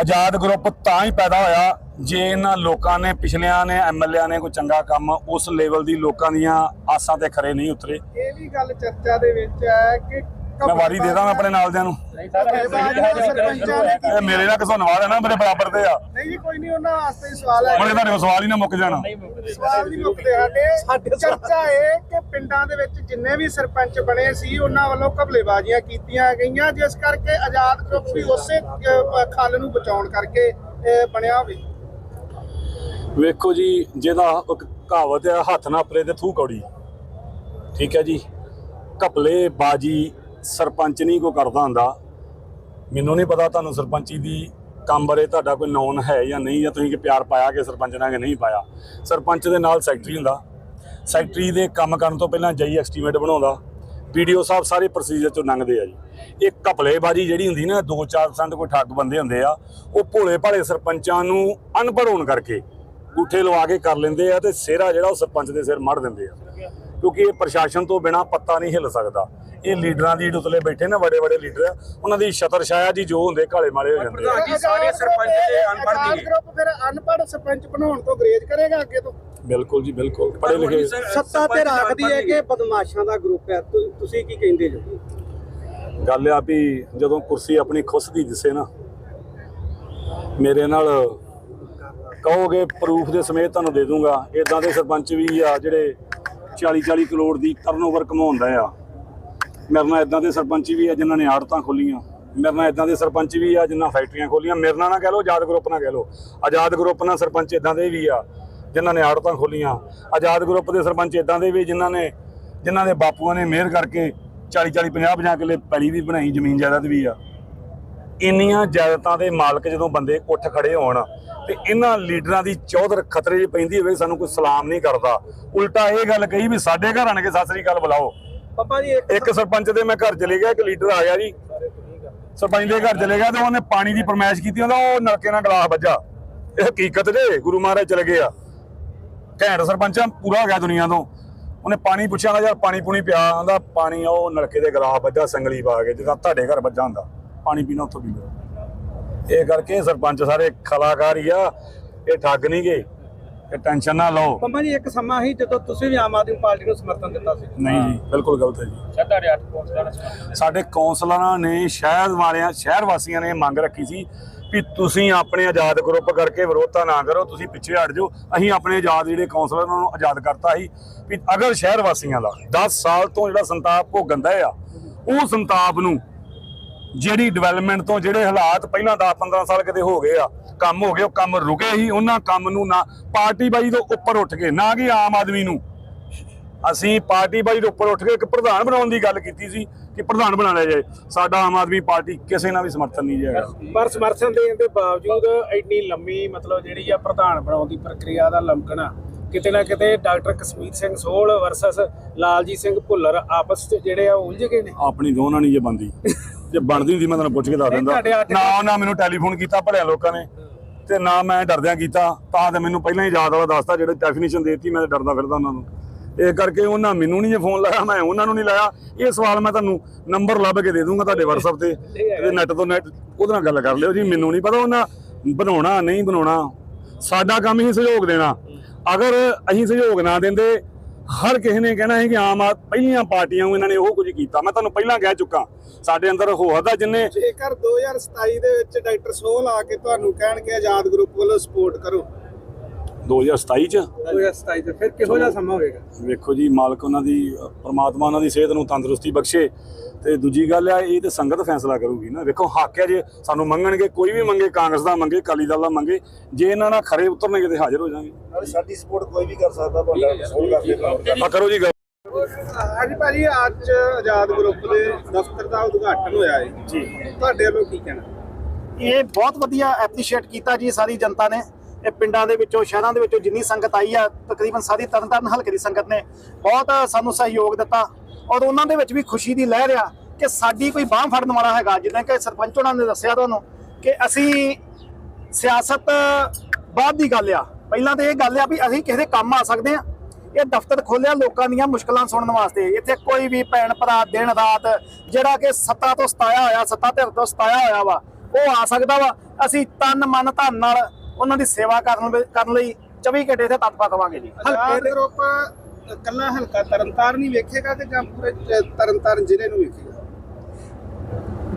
ਆਜ਼ਾਦ ਗਰੁੱਪ ਤਾਂ ਹੀ ਪੈਦਾ ਹੋਇਆ ਜੇ ਇਹਨਾਂ ਲੋਕਾਂ ਨੇ ਪਿਛਲਿਆਂ ਨੇ ਐਮਐਲਏ ਨੇ ਕੋਈ ਚੰਗਾ ਕੰਮ ਉਸ ਲੈਵਲ ਦੀ ਲੋਕਾਂ ਦੀਆਂ ਆਸਾਂ ਤੇ ਖਰੇ ਨਹੀਂ ਉਤਰੇ। ਇਹ ਵੀ ਗੱਲ ਚਰਚਾ ਦੇ ਵਿੱਚ ਹੈ ਕਿ ਮੈਂ ਵਾਰੀ ਦੇ ਦਾਂ ਆਪਣੇ ਨਾਲਦਿਆਂ ਨੂੰ। ਸਰਪੰਚਾਂ ਨੇ ਇਹ ਮੇਰੇ ਨਾਲ ਕਿਸੋਂ ਨਵਾਦ ਹੈ ਨਾ ਮੇਰੇ ਬਰਾਬਰ ਦੇ ਆ। ਨਹੀਂ ਜੀ ਕੋਈ ਨਹੀਂ ਉਹਨਾਂ ਵਾਸਤੇ ਹੀ ਸਵਾਲ ਹੈ। ਮਲੇ ਤੁਹਾਡੇ ਕੋਲ ਸਵਾਲ ਹੀ ਨਾ ਮੁੱਕ ਜਾਣਾ। ਸਵਾਲ ਨਹੀਂ ਮੁੱਕਦੇ ਸਾਡੇ। ਚਰਚਾ ਇਹ ਕਿ ਪਿੰਡਾਂ ਦੇ ਵਿੱਚ ਜਿੰਨੇ ਵੀ ਸਰਪੰਚ ਬਣੇ ਸੀ ਉਹਨਾਂ ਵੱਲੋਂ ਘਪਲੇਬਾਜ਼ੀਆਂ ਕੀਤੀਆਂ ਗਈਆਂ ਜਿਸ ਕਰਕੇ ਆਜ਼ਾਦ ਗਰੁੱਪ ਵੀ ਉਸੇ ਖੱਲ ਨੂੰ ਬਚਾਉਣ ਕਰਕੇ ਬਣਿਆ ਹੋਵੇ ਵੇਖੋ ਜੀ ਜਿਹਦਾ ਇੱਕ ਕਹਾਵਤ ਹੈ ਹੱਥ ਨਾ ਪਰੇ ਤੇ ਥੂ ਕੌੜੀ। ਠੀਕ ਹੈ ਜੀ ਘਪਲੇ ਬਾਜੀ ਸਰਪੰਚ ਨਹੀਂ ਕੋ ਕਰਦਾ ਹੁੰਦਾ। ਮੈਨੂੰ ਨਹੀਂ ਪਤਾ ਤੁਹਾਨੂੰ ਸਰਪੰਚੀ ਦੀ ਕੰਮ ਬਾਰੇ ਤੁਹਾਡਾ ਕੋਈ ਨੌਨ ਹੈ ਜਾਂ ਨਹੀਂ, ਜਾਂ ਤੁਸੀਂ ਕਿ ਪਿਆਰ ਪਾਇਆ ਕਿ ਸਰਪੰਚ ਨਾਲ ਕਿ ਨਹੀਂ ਪਾਇਆ। ਸਰਪੰਚ ਦੇ ਨਾਲ ਸੈਕਟਰੀ ਹੁੰਦਾ। ਸੈਕਟਰੀ ਦੇ ਕੰਮ ਕਰਨ ਤੋਂ ਪਹਿਲਾਂ ਜਈ ਐਸਟੀਮੇਟ ਬਣਾਉਂਦਾ। ਵੀਡੀਓ ਸਾਹਿਬ ਸਾਰੇ ਪ੍ਰੋਸੀਜਰ ਚੋਂ ਲੰਘਦੇ ਆ ਜੀ। ਇਹ ਘਪਲੇਬਾਜੀ ਜਿਹੜੀ ਹੁੰਦੀ ਨਾ 2-4% ਕੋਈ ਠੱਗ ਬੰਦੇ ਹੁੰਦੇ ਆ, ਉਹ ਭੋਲੇ ਭਾਲੇ ਸਰਪੰਚਾਂ ਨੂੰ ਅਨਪੜ੍ਹ ਹੋਣ ਕਰਕੇ ਗੂਠੇ ਲਵਾ ਕੇ ਕਰ ਲੈਂਦੇ ਆ ਤੇ ਸਿਹਰਾ ਜਿਹੜਾ ਉਹ ਸਰਪੰਚ ਦੇ ਸਿਰ ਮੜ ਦਿੰਦੇ ਆ। ਕਿਉਂਕਿ ਇਹ ਪ੍ਰਸ਼ਾਸਨ ਤੋਂ ਬਿਨਾ ਪੱਤਾ ਨਹੀਂ ਹਿੱਲ ਸਕਦਾ। ਇਹ ਲੀਡਰਾਂ ਦੀ ਉਤਲੇ ਬੈਠੇ ਨਾ ਵੱਡੇ ਵੱਡੇ ਲੀਡਰ। ਉਹਨਾਂ ਦੀ ਛਤਰ ਛਾਇਆ ਜੀ ਜੋ ਹੁੰਦੇ ਕਾਲੇ ਮਾਲੇ ਹੋ ਜਾਂਦੇ ਆ। ਜੀ, ਸਾਰੇ ਸਰਪੰਚ ਤੇ ਅਨਪੜ੍ਹ ਨਹੀਂ ਗਰੁੱਪ ਫਿਰ ਅਨਪੜ੍ਹ ਸਰਪੰਚ ਬਣਾਉਣ ਤੋਂ ਗਰੇਜ ਕਰੇਗਾ ਅੱਗੇ ਤੋਂ? ਬਿਲਕੁਲ ਜੀ ਬਿਲਕੁਲ। ਪੜ੍ਹੇ ਲਿਖੇ ਸੱਤਾ ਧਿਰ ਆਖਦੀ ਹੈ ਕਿ ਬਦਮਾਸ਼ਾਂ ਦਾ ਗਰੁੱਪ ਹੈ। ਤੁ- ਤੁਸੀਂ ਕੀ ਕਹਿੰਦੇ ਜੋ ਗੱਲ ਆ ਵੀ ਜਦੋਂ ਕੁਰਸੀ ਆਪਣੀ ਖੁੱਸਦੀ ਦਿਸੇ ਨਾ ਮੇਰੇ ਨਾਲ ਕਹੋਗੇ ਪ੍ਰੂਫ ਦੇ ਸਮੇਤ ਤੁਹਾਨੂੰ ਦੇ ਦੂੰਗਾ। ਇਦਾਂ ਦੇ ਸਰਪੰਚ ਵੀ ਆ ਜਿਹੜੇ 40 40 ਕਰੋੜ ਦੀ ਟਰਨਓਵਰ ਕਮਾਉਂਦਾ ਆ। ਮੇਰੇ ਨਾਲ ਇਦਾਂ ਦੇ ਸਰਪੰਚ ਵੀ ਆ ਜਿਨ੍ਹਾਂ ਨੇ ਆੜਤਾਂ ਖੋਲੀਆਂ। ਮੇਰੇ ਨਾਲ ਇਦਾਂ ਦੇ ਸਰਪੰਚ ਵੀ ਆ ਜਿਨ੍ਹਾਂ ਫੈਕਟਰੀਆਂ ਖੋਲੀਆਂ। ਮੇਰੇ ਨਾਲ ਨਾ ਕਹਿ ਲਓ, ਆਜ਼ਾਦ ਗਰੁੱਪ ਨਾਲ ਕਹਿ ਲਓ। ਆਜ਼ਾਦ ਗਰੁੱਪ ਨਾਲ ਸਰਪੰਚ ਇਦਾਂ ਦੇ ਵੀ ਆ, ਜਿਨ੍ਹਾਂ ਨੇ ਆੜਤਾਂ ਖੋਲੀਆਂ। ਆਜ਼ਾਦ ਗਰੁੱਪ ਦੇ ਸਰਪੰਚ ਇਦਾਂ ਦੇ ਵੀ ਜਿਨ੍ਹਾਂ ਨੇ, ਜਿਨ੍ਹਾਂ ਦੇ ਬਾਪੂਆਂ ਨੇ ਮਿਹਰ ਕਰਕੇ 40 40 50 50 ਕਿੱਲੇ ਪੈਲੀ ਵੀ ਬਣਾਈ, ਜ਼ਮੀਨ ਜਾਇਦਾਦ ਵੀ ਆ। ਇੰਨੀਆਂ ਜਾਇਦਾਦਾਂ ਦੇ ਮਾਲਕ ਜਦੋਂ ਬੰਦੇ ਉੱਠ ਖੜੇ ਹੋਣ ਤੇ ਇਹਨਾਂ ਲੀਡਰਾਂ ਦੀ ਚੌਧਰ ਖਤਰੇ 'ਚ ਪੈਂਦੀ ਹੋਵੇ ਸਾਨੂੰ ਕੋਈ ਸਲਾਮ ਨਹੀਂ ਕਰਦਾ। ਉਲਟਾ ਇਹ ਗੱਲ ਕਹੀ ਵੀ ਸਾਡੇ ਘਰ ਆਣ ਕੇ ਸਤਿ ਸ੍ਰੀ ਅਕਾਲ ਬੁਲਾਓ। ਪਾਪਾ ਜੀ ਇੱਕ ਸਰਪੰਚ ਦੇ ਮੈਂ ਘਰ ਚਲੇ ਗਿਆ ਇੱਕ ਲੀਡਰ ਆ ਗਿਆ ਜੀ। ਸਰਪੰਚ ਦੇ ਘਰ ਚਲੇ ਗਿਆ ਤੇ ਉਹਨੇ ਪਾਣੀ ਦੀ ਫਰਮਾਇਸ਼ ਕੀਤੀ ਉਹਦਾ ਉਹ ਨਲਕੇ ਨਾਲ ਗਲਾਸ ਵੱਜਾ। ਇਹ ਹਕੀਕਤ ਜੇ ਗੁਰੂ ਮਹਾਰਾਜ ਚਲੇ ਗਏ ਆ। ਘੈਂਟ ਸਰਪੰਚ ਪੂਰਾ ਹੋ ਗਿਆ ਦੁਨੀਆ ਤੋਂ। ਉਹਨੇ ਪਾਣੀ ਪੁੱਛਿਆ ਨਾ ਯਾਰ ਪਾਣੀ ਪੂਣੀ ਪਿਆ ਆਂਦਾ ਪਾਣੀ ਉਹ ਨਲਕੇ ਦੇ ਗਲਾਸ ਵੱਜਾ ਸੰਗਲੀ ਪਾ ਕੇ ਜਿੱਦਾਂ ਤੁਹਾਡੇ ਘਰ ਵੱਜਾ ਹੁੰਦਾ। ਪਾਣੀ ਪੀਣਾ ਉੱਥੋਂ ਪੀ ਲਓ। ਇਹ ਕਰਕੇ ਸਰਪੰਚ ਸਾਰੇ ਕਲਾਕਾਰ ਹੀ ਆ ਇਹ ਠੱਗ ਨਹੀਂ ਗਏ ਇਹ ਟੈਨਸ਼ਨ ਨਾ ਲਓ। ਪੰਮਾ ਜੀ ਇੱਕ ਸਮਾਂ ਸੀ ਜਦੋਂ ਤੁਸੀਂ ਵੀ ਆਮ ਆਦਮੀ ਪਾਰਟੀ ਨੂੰ ਸਮਰਥਨ ਦਿੱਤਾ ਸੀ। ਨਹੀਂ ਜੀ ਬਿਲਕੁਲ ਗਲਤ ਹੈ ਜੀ। ਕੌਂਸਲਰ ਸਾਡੇ ਕੌਂਸਲਰਾਂ ਨੇ ਸ਼ਹਿਰ ਵਾਲਿਆਂ ਸ਼ਹਿਰ ਵਾਸੀਆਂ ਨੇ ਮੰਗ ਰੱਖੀ ਸੀ ਵੀ ਤੁਸੀਂ ਆਪਣੇ ਆਜ਼ਾਦ ਗਰੁੱਪ ਕਰਕੇ ਵਿਰੋਧਤਾ ਨਾ ਕਰੋ ਤੁਸੀਂ ਪਿੱਛੇ ਹਟ ਜਾਓ। ਅਸੀਂ ਆਪਣੇ ਆਜ਼ਾਦ ਜਿਹੜੇ ਕੌਂਸਲਰ ਉਹਨਾਂ ਨੂੰ ਆਜ਼ਾਦ ਕਰਤਾ ਸੀ ਵੀ ਅਗਰ ਸ਼ਹਿਰ ਵਾਸੀਆਂ ਦਾ 10 ਸਾਲ ਤੋਂ ਜਿਹੜਾ ਸੰਤਾਪ ਭੋਗੰਦਾ ਆ ਉਹ ਸੰਤਾਪ ਨੂੰ ਜਿਹੜੀ ਡਿਵੈਲਪਮੈਂਟ ਤੋਂ ਜਿਹੜੇ ਹਾਲਾਤ ਪਹਿਲਾਂ 10 15 ਸਾਲ ਕਿਤੇ ਹੋ ਗਏ ਆ ਕੰਮ ਹੋ ਗਏ ਉਹ ਕੰਮ ਰੁਕੇ ਹੀ ਉਹਨਾਂ ਕੰਮ ਨੂੰ ਨਾ ਪਾਰਟੀ ਬਾਈ ਤੋਂ ਉੱਪਰ ਉੱਠ ਕੇ ਨਾ ਕਿ ਆਮ ਆਦਮੀ ਨੂੰ। ਅਸੀਂ ਪਾਰਟੀ ਬਾਈ ਦੇ ਉੱਪਰ ਉੱਠ ਕੇ ਇੱਕ ਪ੍ਰਧਾਨ ਬਣਾਉਣ ਦੀ ਗੱਲ ਕੀਤੀ ਸੀ ਕਿ ਪ੍ਰਧਾਨ ਬਣਾ ਲਿਆ ਜਾਏ। ਸਾਡਾ ਆਮ ਆਦਮੀ ਪਾਰਟੀ ਕਿਸੇ ਨਾਲ ਵੀ ਸਮਰਥਨ ਨਹੀਂ ਜਾਏਗਾ ਪਰ ਸਮਰਥਨ ਦੇਣ ਦੇ ਬਾਵਜੂਦ ਇੰਨੀ ਲੰਮੀ ਮਤਲਬ ਜਿਹੜੀ ਆ ਪ੍ਰਧਾਨ ਬਣਾਉਣ ਦੀ ਪ੍ਰਕਿਰਿਆ ਦਾ ਲੰਕਣਾ ਕਿਤੇ ਨਾ ਕਿਤੇ ਡਾਕਟਰ ਕਸ਼ਮੀਰ ਸਿੰਘ ਸੋਹਲ ਵਰਸਸ ਲਾਲਜੀਤ ਸਿੰਘ ਭੁੱਲਰ ਆਪਸ ਚ ਜਿਹੜੇ ਆ ਉਲਝ ਗਏ ਨੇ। ਆਪਣੀ ਦੋਨਾਂ ਨਹੀਂ ਜੇ ਬੰਦੀ ਜੇ ਬਣਦੀ ਹੁੰਦੀ ਮੈਂ ਤੁਹਾਨੂੰ ਪੁੱਛ ਕੇ ਦੱਸ ਦਿੰਦਾ। ਨਾ ਉਹਨਾਂ ਮੈਨੂੰ ਟੈਲੀਫੋਨ ਕੀਤਾ ਭਲਿਆ ਲੋਕਾਂ ਨੇ। ਤੇ ਨਾ ਮੈਂ ਡਰਦਿਆਂ ਕੀਤਾ ਤਾਂ ਤੇ ਮੈਨੂੰ ਪਹਿਲਾਂ ਹੀ ਯਾਦ ਵਾਲਾ ਦੱਸਤਾ ਜਿਹੜੇ ਡੈਫੀਨੇਸ਼ਨ ਦੇਤੀ ਮੈਂ ਡਰਦਾ ਫਿਰਦਾ ਉਹਨਾਂ ਨੂੰ। ਇਹ ਕਰਕੇ ਉਹਨਾਂ ਮੈਨੂੰ ਨਹੀਂ ਜੇ ਫੋਨ ਲਾਇਆ ਮੈਂ ਉਹਨਾਂ ਨੂੰ ਨਹੀਂ ਲਾਇਆ। ਇਹ ਸਵਾਲ ਮੈਂ ਤੁਹਾਨੂੰ ਨੰਬਰ ਲੱਭ ਕੇ ਦੇ ਦੂੰਗਾ ਤੁਹਾਡੇ WhatsApp ਤੇ। ਤੇ ਨੈਟ ਤੋਂ ਨੈਟ ਉਹਦੇ ਨਾਲ ਗੱਲ ਕਰ ਲਿਓ ਜੀ ਮੈਨੂੰ ਨਹੀਂ ਪਤਾ ਉਹਨਾਂ ਬਣਾਉਣਾ ਨਹੀਂ ਬਣਾਉਣਾ। ਸਾਡਾ ਕੰਮ ਹੀ ਸਹਿਯੋਗ ਦੇਣਾ। ਅਗਰ ਅਸੀਂ ਸਹਿਯੋਗ ਨਾ ਦਿੰਦੇ ਹਰ ਕਿਸੇ ਨੇ ਕਹਿਣਾ ਹੈ ਕਿ ਆਮ ਆ ਪਹਿਲੀਆਂ ਪਾਰਟੀਆਂ ਨੂੰ ਇਹਨਾਂ ਨੇ ਉਹ ਕੁਝ ਕੀਤਾ। ਮੈਂ ਤੁਹਾਨੂੰ ਪਹਿਲਾਂ ਕਹਿ ਚੁੱਕਾ। ਸਾਡੇ ਅੰਦਰ ਹੋਰ ਦਾ ਜਿੰਨੇ ਜੇਕਰ 2027 ਦੇ ਵਿੱਚ ਡਾਕਟਰ ਸੋਹਲ ਆ ਕੇ ਤੁਹਾਨੂੰ ਕਹਿਣਗੇ ਆਜ਼ਾਦ ਗਰੁੱਪ ਵੱਲੋਂ ਸਪੋਰਟ ਕਰੋ 2027 ਚ? 2027 ਚ। ਫਿਰ ਕਿਹੋ ਜਿਹਾ ਸਮਾਂ ਹੋਵੇਗਾ? ਵੇਖੋ ਜੀ ਮਾਲਕ ਉਹਨਾਂ ਦੀ ਪ੍ਰਮਾਤਮਾ ਉਹਨਾਂ ਦੀ ਸਿਹਤ ਨੂੰ ਤੰਦਰੁਸਤੀ ਬਖਸ਼ੇ ਤੇ ਦੂਜੀ ਗੱਲ ਆ ਇਹ ਤੇ ਸੰਗਤ ਫੈਸਲਾ ਕਰੂਗੀ ਨਾ। ਵੇਖੋ ਹੱਕ ਹੈ ਜੇ ਸਾਨੂੰ ਮੰਗਣਗੇ ਕੋਈ ਵੀ ਮੰਗੇ ਕਾਂਗਰਸ ਦਾ ਮੰਗੇ ਅਕਾਲੀ ਦਲ ਦਾ ਮੰਗੇ ਜੇ ਇਹਨਾਂ ਨਾਲ ਖਰੇ ਉਤਰਨਗੇ ਤੇ ਹਾਜ਼ਰ ਹੋ ਜਾਾਂਗੇ ਸਾਡੀ ਸਪੋਰਟ ਕੋਈ ਵੀ ਕਰ ਸਕਦਾ ਬੰਦਾ ਸੋਲ ਕਰਦੇ ਆ। ਕਰੋ ਜੀ ਗੱਲ। ਹਾਂਜੀ ਭਾਜੀ ਅੱਜ ਆਜ਼ਾਦ ਗਰੁੱਪ ਦੇ ਦਫ਼ਤਰ ਦਾ ਉਦਘਾਟਨ ਹੋਇਆ ਹੈ। ਜੀ। ਤੁਹਾਡੇ ਵੱਲੋਂ ਕੀ ਕਹਿਣਾ? ਇਹ ਬਹੁਤ ਵਧੀਆ ਐਪਰੀਸ਼ੀਏਟ ਕੀਤਾ ਜੀ ਸਾਰੀ ਜਨਤਾ ਨੇ। ਇਹ ਪਿੰਡਾਂ ਦੇ ਵਿੱਚੋਂ, ਸ਼ਹਿਰਾਂ ਦੇ ਵਿੱਚੋਂ ਜਿੰਨੀ ਸੰਗਤ ਆਈ ਆ, ਤਕਰੀਬਨ ਸਾਰੀ ਤਰਨਤਾਰਨ ਹਲਕੇ ਦੀ ਸੰਗਤ ਨੇ ਬਹੁਤ ਸਾਨੂੰ ਸਹਿਯੋਗ ਦਿੱਤਾ ਔਰ ਉਹਨਾਂ ਦੇ ਵਿੱਚ ਵੀ ਖੁਸ਼ੀ ਦੀ ਲਹਿਰ ਆ ਕਿ ਸਾਡੀ ਕੋਈ ਬਾਹ ਫੜਨ ਵਾਲਾ ਹੈਗਾ। ਜਿੱਦਾਂ ਕਿ ਸਰਪੰਚ ਉਹਨਾਂ ਨੇ ਦੱਸਿਆ ਤੁਹਾਨੂੰ ਕਿ ਅਸੀਂ ਸਿਆਸਤ ਬਾਅਦ ਦੀ ਗੱਲ ਆ। ਪਹਿਲਾਂ ਤਾਂ ਇਹ ਗੱਲ ਆ ਵੀ ਅਸੀਂ ਕਿਸੇ ਦੇ ਕੰਮ ਆ ਸਕਦੇ ਆ। ਇਹ ਦਫ਼ਤਰ ਖੋਲਿਆ ਲੋਕਾਂ ਦੀਆਂ ਮੁਸ਼ਕਲਾਂ ਸੁਣਨ ਵਾਸਤੇ। ਇੱਥੇ ਕੋਈ ਵੀ ਭੈਣ ਭਰਾ ਦਿਨ ਰਾਤ ਜਿਹੜਾ ਕਿ ਸੱਤਾ ਤੋਂ ਸਤਾਇਆ ਹੋਇਆ, ਸੱਤਾ ਧਿਰ ਤੋਂ ਸਤਾਇਆ ਹੋਇਆ ਵਾ, ਉਹ ਆ ਸਕਦਾ ਵਾ। ਅਸੀਂ ਤਨ ਮਨ ਧਨ ਨਾਲ ਉਹਨਾਂ ਦੀ ਸੇਵਾ ਕਰਨ ਲਈ- ਕਰਨ ਲਈ 24 ਘੰਟੇ ਇੱਥੇ ਤਤਪਾ ਰਵਾਂਗੇ ਜੀ। ਆਜ਼ਾਦ ਗਰੁੱਪ ਕੱਲਾ ਹਲਕਾ ਤਰਨਤਾਰਨ ਹੀ ਵੇਖੇਗਾ ਕਿ ਜਾਂ ਪੂਰੇ ਤਰਨਤਾਰਨ ਜ਼ਿਲ੍ਹੇ ਨੂੰ ਵੇਖੇਗਾ?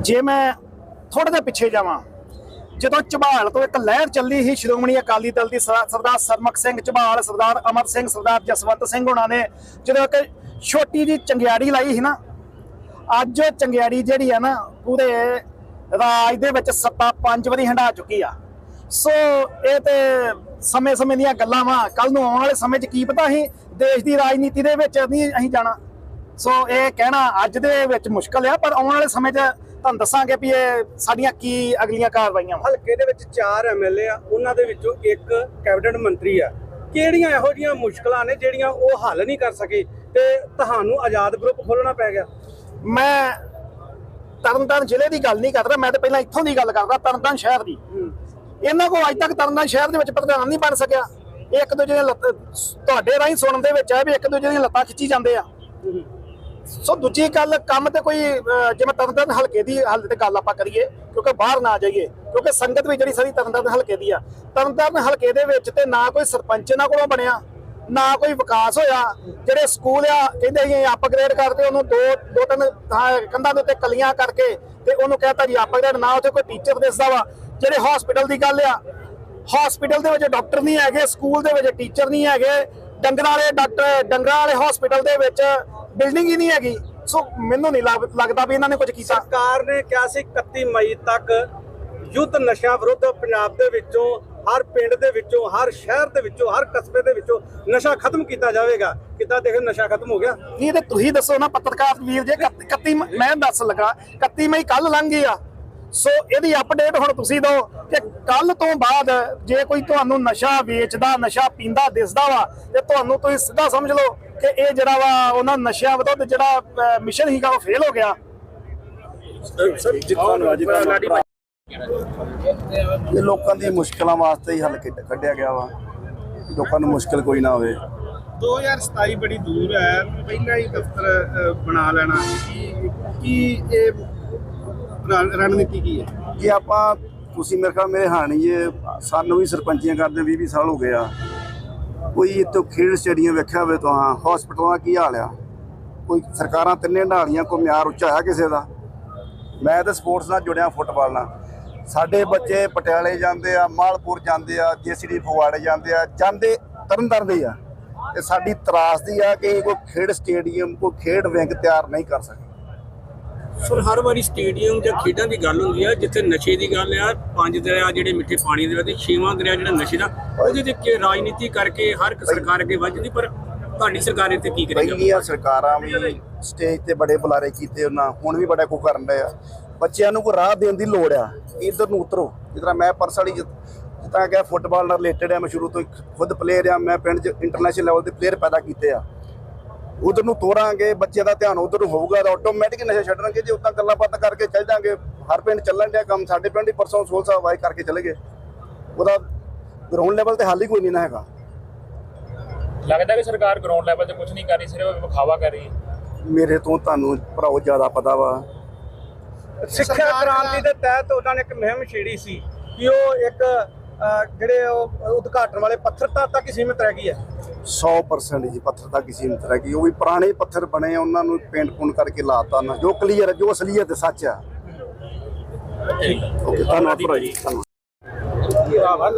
ਜੇ ਮੈਂ ਥੋੜਾ ਜਿਹਾ ਪਿੱਛੇ ਜਾਵਾਂ ਜਦੋਂ ਝਬਾਲ ਤੋਂ ਇੱਕ ਲਹਿਰ ਚੱਲੀ ਸੀ ਸ਼੍ਰੋਮਣੀ ਅਕਾਲੀ ਦਲ ਦੀ ਸਰ- ਸਰਦਾਰ ਸਰਮਖ ਸਿੰਘ ਝਬਾਲ ਸਰਦਾਰ ਅਮਰ ਸਿੰਘ ਸਰਦਾਰ ਜਸਵੰਤ ਸਿੰਘ ਹੋਣਾ ਨੇ ਜਦੋਂ ਇੱਕ ਛੋਟੀ ਜੀ ਚੰਗਿਆੜੀ ਲਾਈ ਸੀ ਨਾ ਅੱਜ ਉਹ ਚੰਗਿਆੜੀ ਜਿਹੜੀ ਆ ਨਾ ਪੂਰੇ ਰਾਜ ਦੇ ਵਿੱਚ ਸੱਤਾ ਪੰਜ ਵਾਰੀ ਹੰਡਾ ਚੁੱਕੀ ਆ। ਸੋ ਇਹ ਤੇ ਸਮੇਂ-ਸਮੇਂ ਦੀਆਂ ਗੱਲਾਂ ਵਾ। ਕੱਲ ਨੂੰ ਆਉਣ ਵਾਲੇ ਸਮੇਂ 'ਚ ਕੀ ਪਤਾ ਅਸੀਂ ਦੇਸ਼ ਦੀ ਰਾਜਨੀਤੀ ਦੇ ਵਿੱਚ ਨਹੀਂ ਅਸੀਂ ਜਾਣਾ। ਸੋ ਇਹ ਕਹਿਣਾ ਅੱਜ ਦੇ ਵਿੱਚ ਮੁਸ਼ਕਲ ਆ ਪਰ ਆਉਣ ਵਾਲੇ ਸਮੇਂ 'ਚ ਤੁਹਾਨੂੰ ਦੱਸਾਂਗੇ ਵੀ ਇਹ ਸਾਡੀਆਂ ਕੀ ਅਗਲੀਆਂ ਕਾਰਵਾਈਆਂ ਹਲਕੇ ਦੇ ਵਿੱਚ ਚਾਰ ਐਮਐਲਏ ਆ ਉਹਨਾਂ ਦੇ ਵਿੱਚੋਂ ਇੱਕ ਕੈਬਨਿਟ ਮੰਤਰੀ ਆ। ਕਿਹੜੀਆਂ ਇਹੋ ਜੀਆਂ ਮੁਸ਼ਕਲਾਂ ਨੇ ਜਿਹੜੀਆਂ ਉਹ ਹੱਲ ਨਹੀਂ ਕਰ ਸਕੇ ਤੇ ਤੁਹਾਨੂੰ ਆਜ਼ਾਦ ਗਰੁੱਪ ਖੋਲਣਾ ਪੈ ਗਿਆ? ਮੈਂ ਤਰਨਤਾਰਨ ਜ਼ਿਲ੍ਹੇ ਦੀ ਗੱਲ ਨਹੀਂ ਕਰਦਾ ਮੈਂ ਤਾਂ ਪਹਿਲਾਂ ਇੱਥੋਂ ਦੀ ਗੱਲ ਕਰਦਾ ਤਰਨਤਾਰਨ ਸ਼ਹਿਰ ਦੀ। ਇਹਨਾਂ ਕੋਲ ਅੱਜ ਤੱਕ ਤਰਨਤਾਰਨ ਸ਼ਹਿਰ ਦੇ ਵਿੱਚ ਪ੍ਰਧਾਨ ਨਹੀਂ ਬਣ ਸਕਿਆ। ਇਹ ਇੱਕ ਦੂਜੇ ਦੇ ਲੱਤ ਤੁਹਾਡੇ ਰਾਹੀਂ ਸੁਣਨ ਦੇ ਵਿੱਚ ਹੈ ਵੀ ਇੱਕ ਦੂਜੇ ਦੀਆਂ ਲੱਤਾਂ ਖਿੱਚੀ ਜਾਂਦੇ ਆ। ਸੋ ਦੂਜੀ ਗੱਲ ਕੰਮ ਤੇ ਕੋਈ ਅਹ, ਜਿਵੇਂ ਤਰਨਤਾਰਨ ਹਲਕੇ ਦੀ ਹਾਲ ਤੇ ਗੱਲ ਆਪਾਂ ਕਰੀਏ ਕਿਉਂਕਿ ਬਾਹਰ ਨਾ ਜਾਈਏ ਕਿਉਂਕਿ ਸੰਗਤ ਵੀ ਜਿਹੜੀ ਸਾਰੀ ਤਰਨਤਾਰਨ ਹਲਕੇ ਦੀ ਆ। ਤਰਨਤਾਰਨ ਹਲਕੇ ਦੇ ਵਿੱਚ ਤੇ ਨਾ ਕੋਈ ਸਰਪੰਚ ਇਹਨਾਂ ਕੋਲੋਂ ਬਣਿਆ ਨਾ ਕੋਈ ਵਿਕਾਸ ਹੋਇਆ। ਜਿਹੜੇ ਸਕੂਲ ਆ ਕਹਿੰਦੇ ਸੀ ਅਪਗ੍ਰੇਡ ਕਰਦੇ ਉਹਨੂੰ ਦੋ ਦੋ ਤਿੰਨ ਥਾਂ- ਕੰਧਾਂ ਦੇ ਉੱਤੇ ਕਲੀਆਂ ਕਰਕੇ ਤੇ ਉਹਨੂੰ ਕਹਿੰਦਾ ਜੀ ਅਪਗ੍ਰੇਡ ਨਾ ਉੱਥੇ ਕੋਈ ਟੀਚਰ ਦਿਸਦਾ ਵਾ। ਜਿਹੜੇ ਹਸਪੀਟਲ ਦੀ ਗੱਲ ਆ ਹਸਪੀਟਲ ਦੇ ਵਿੱਚ ਡਾਕਟਰ ਨਹੀਂ ਹੈਗੇ ਸਕੂਲ ਦੇ ਵਿੱਚ ਟੀਚਰ ਨਹੀਂ ਹੈਗੇ ਡੰਗਰਾਂ ਵਾਲੇ ਡਾਕਟਰ ਡੰਗਰਾਂ ਵਾਲੇ ਹਸਪੀਟਲ ਦੇ ਵਿੱਚ ਬਿਲਡਿੰਗ ਹੀ ਨਹੀਂ ਹੈਗੀ। ਸੋ ਮੈਨੂੰ ਨਹੀਂ ਲੱਗ- ਲੱਗਦਾ ਵੀ ਇਹਨਾਂ ਨੇ ਕੁਝ ਕੀਤਾ। ਸਰਕਾਰ ਨੇ ਕਿਹਾ ਸੀ 31 ਮਈ ਤੱਕ ਯੁੱਧ ਨਸ਼ਾ ਵਿਰੁੱਧ ਪੰਜਾਬ ਦੇ ਵਿੱਚੋਂ ਹਰ ਪਿੰਡ ਦੇ ਵਿੱਚੋਂ ਹਰ ਸ਼ਹਿਰ ਦੇ ਵਿੱਚੋਂ ਹਰ ਕਸਬੇ ਦੇ ਵਿੱਚੋਂ ਨਸ਼ਾ ਖਤਮ ਕੀਤਾ ਜਾਵੇਗਾ। ਕਿੱਦਾਂ ਦੇਖੋ ਨਸ਼ਾ ਖਤਮ ਹੋ ਗਿਆ? ਇਹ ਤੇ ਤੁਸੀਂ ਦੱਸੋ ਨਾ ਪੱਤਰਕਾਰ ਵੀਰ ਜੇ 31 ਮ- ਦੱਸ ਲੱਗਾ 31 ਮਈ ਕੱਲ ਲੰਘ ਗਈ ਆ। ਸੋ ਇਹਦੀ ਅਪਡੇਟ ਹੁਣ ਤੁਸੀਂ ਦਿਓ ਕਿ ਕੱਲ ਤੋਂ ਬਾਅਦ ਜੇ ਕੋਈ ਤੁਹਾਨੂੰ ਨਸ਼ਾ ਵੇਚਦਾ ਨਸ਼ਾ ਪੀਂਦਾ ਦਿਸਦਾ ਵਾ ਤੇ ਤੁਹਾਨੂੰ ਤੁਸੀਂ ਸਿੱਧਾ ਸਮਝ ਲਓ ਕਿ ਇਹ ਜਿਹੜਾ ਵਾ ਉਹਨਾਂ ਨਸ਼ਿਆਂ ਵਿਰੁੱਧ ਜਿਹੜਾ ਮਿਸ਼ਨ ਸੀਗਾ ਉਹ ਫੇਲ ਹੋ ਗਿਆ। ਇਹ ਲੋਕਾਂ ਦੀ ਮੁਸ਼ਕਲਾਂ ਵਾਸਤੇ ਹੀ ਹੱਲ ਕੱਢ- ਕੱਢਿਆ ਗਿਆ ਵਾ। ਲੋਕਾਂ ਨੂੰ ਮੁਸ਼ਕਲ ਕੋਈ ਨਾ ਹੋਵੇ। 2027 ਬੜੀ ਦੂਰ ਹੈ। ਪਹਿਲਾਂ ਹੀ ਦਫ਼ਤਰ ਬਣਾ ਲੈਣਾ ਕੀ ਇਹ ਰਣ- ਰਣਨੀਤੀ ਕੀ ਹੈ? ਜੇ ਆਪਾਂ, ਤੁਸੀਂ ਮੇਰੇ ਖਿਆਲ ਮੇਰੇ ਹਾਣੀ ਜੇ ਸਾਨੂੰ ਵੀ ਸਰਪੰਚੀਆਂ ਕਰਦੇ 20 20 ਸਾਲ ਹੋ ਗਏ ਆ। ਕੋਈ ਇੱਥੋਂ ਖੇਡ ਸਟੇਡੀਅਮ ਵੇਖਿਆ ਹੋਵੇ ਤਾਂ ਹਸਪਤਾਲਾਂ ਦਾ ਕੀ ਹਾਲ ਆ? ਕੋਈ ਸਰਕਾਰਾਂ ਤਿੰਨੇ ਢਾਲੀਆਂ, ਕੋਈ ਮਿਆਰ ਉੱਚਾ ਹੈ ਕਿਸੇ ਦਾ? ਮੈਂ ਤਾਂ ਸਪੋਰਟਸ ਨਾਲ ਜੁੜਿਆ ਫੁੱਟਬਾਲ ਨਾਲ। ਸਾਡੇ ਬੱਚੇ ਪਟਿਆਲੇ ਜਾਂਦੇ ਆ, ਮਾਲਪੁਰ ਜਾਂਦੇ ਆ, ਜੇਸੀਡੀ ਫਗਵਾੜੇ ਜਾਂਦੇ ਆ, ਜਾਂਦੇ ਤਰਨਤਾਰਨ ਦੇ ਹੀ ਆ। ਤੇ ਸਾਡੀ ਤਰਾਸਦੀ ਆ ਕਿ ਕੋਈ ਖੇਡ ਸਟੇਡੀਅਮ, ਕੋਈ ਖੇਡ ਵਿੰਗ ਤਿਆਰ ਨਹੀਂ ਕਰ ਸਕੇ। ਸਰ, ਹਰ ਵਾਰੀ ਸਟੇਡੀਅਮ ਜਾਂ ਖੇਡਾਂ ਦੀ ਗੱਲ ਹੁੰਦੀ ਆ, ਜਿੱਥੇ ਨਸ਼ੇ ਦੀ ਗੱਲ ਆ, ਪੰਜ ਦਰਿਆ ਜਿਹੜੇ ਮਿੱਠੇ ਪਾਣੀ ਦੇ ਵਿੱਚ, ਛੇਵਾਂ ਦਰਿਆ ਜਿਹੜਾ ਨਸ਼ੇ ਦਾ ਉਹਦੇ ਤੇ ਕਿ ਰਾਜਨੀਤੀ ਕਰਕੇ ਹਰ ਇੱਕ ਸਰਕਾਰ ਅੱਗੇ ਵੱਜਦੀ ਪਰ ਤੁਹਾਡੀ ਸਰਕਾਰ ਇੱਥੇ ਕੀ ਕਰੇਗੀ? ਪਹਿਲੀਆਂ ਸਰਕਾਰਾਂ ਵੀ ਸਟੇਜ ਤੇ ਬੜੇ ਬੁਲਾਰੇ ਕੀਤੇ ਉਹਨਾਂ, ਹੁਣ ਵੀ ਬੜਾ ਕੁ ਕਰਨ ਰਹੇ ਆ। ਬੱਚਿਆਂ ਨੂੰ ਕੋਈ ਰਾਹ ਦੇਣ ਦੀ ਲੋੜ ਆ, ਇਧਰ ਨੂੰ ਉਤਰੋ। ਜਿਸ ਤਰ੍ਹਾਂ ਮੈਂ ਪਰਸਨਲੀ ਜਿੱਦਾਂ ਕਿ ਫੁੱਟਬਾਲ ਨਾਲ ਰਿਲੇਟਡ ਆ, ਮੈਂ ਸ਼ੁਰੂ ਤੋਂ ਹੀ ਖੁਦ ਪਲੇਅਰ ਆ, ਮੈਂ ਪਿੰਡ 'ਚ ਇੰਟਰਨੈਸ਼ਨਲ ਲੈਵਲ ਦੇ ਪਲੇਅਰ ਪੈਦਾ ਕੀਤੇ ਆ। ਉਧਰ ਨੂੰ ਤੋਰਾਂਗੇ ਬੱਚੇ ਦਾ ਧਿਆਨ ਉਧਰ ਨੂੰ ਹੋਊਗਾ ਤਾਂ ਆਟੋਮੈਟਿਕ ਨਸ਼ਾ ਛੱਡਣਗੇ ਜੇ। ਉਤਾਂ ਗੱਲਾਂ ਬਾਤਾਂ ਕਰਕੇ ਚੱਲ ਜਾਾਂਗੇ। ਹਰ ਪਿੰਡ ਚੱਲਣ ਡਿਆ ਕੰਮ ਸਾਡੇ ਪਿੰਡ ਹੀ ਪਰਸੋਂ ਸੋਲ ਸਾਹਿਬ ਵਾਈ ਕਰਕੇ ਚਲੇ ਗਏ। ਉਹਦਾ ਗਰਾਊਂਡ ਲੈਵਲ ਤੇ ਹੱਲ ਹੀ ਕੋਈ ਨਹੀਂ ਨਾ ਹੈਗਾ। ਲੱਗਦਾ ਕਿ ਸਰਕਾਰ ਗਰਾਊਂਡ ਲੈਵਲ ਤੇ ਕੁਝ ਨਹੀਂ ਕਰ ਰਹੀ ਸਿਰਫ ਵਿਖਾਵਾ ਕਰ ਰਹੀ ਹੈ। ਮੇਰੇ ਤੋਂ ਤੁਹਾਨੂੰ ਭਰਾਓ ਜ਼ਿਆਦਾ ਪਤਾ ਵਾ। ਸਿੱਖਿਆ ਕ੍ਰਾਂਤੀ ਦੇ ਤਹਿਤ ਉਹਨਾਂ ਨੇ ਇੱਕ ਮੁਹਿੰਮ ਛੇੜੀ ਸੀ ਕਿ ਉਹ ਇੱਕ ਜਿਹੜੇ ਉਹ ਉਦਘਾਟਨ ਵਾਲੇ ਪੱਥਰ ਤਾਂ ਤੱਕ ਹੀ ਸੀਮਿਤ ਰਹਿ ਗਈ ਹੈ? 100% ਜੀ ਪੱਥਰ ਤੱਕ ਕਿਸੇ ਨੂੰ ਤਰ੍ਹਾਂ ਕੀ ਉਹ ਵੀ ਪੁਰਾਣੇ ਪੱਥਰ ਬਣੇ ਆ, ਉਹਨਾਂ ਨੂੰ ਪੇਂਟ ਪੁੰਟ ਕਰਕੇ ਲਾਤਾ ਨਾ। ਜੋ ਕਲੀਅਰ ਜੋ ਅਸਲੀਅਤ ਹੈ ਸੱਚ ਆ। ਓਕੇ ਧੰਨਵਾਦ ਭਰਾ ਜੀ ਧੰਨਵਾਦ।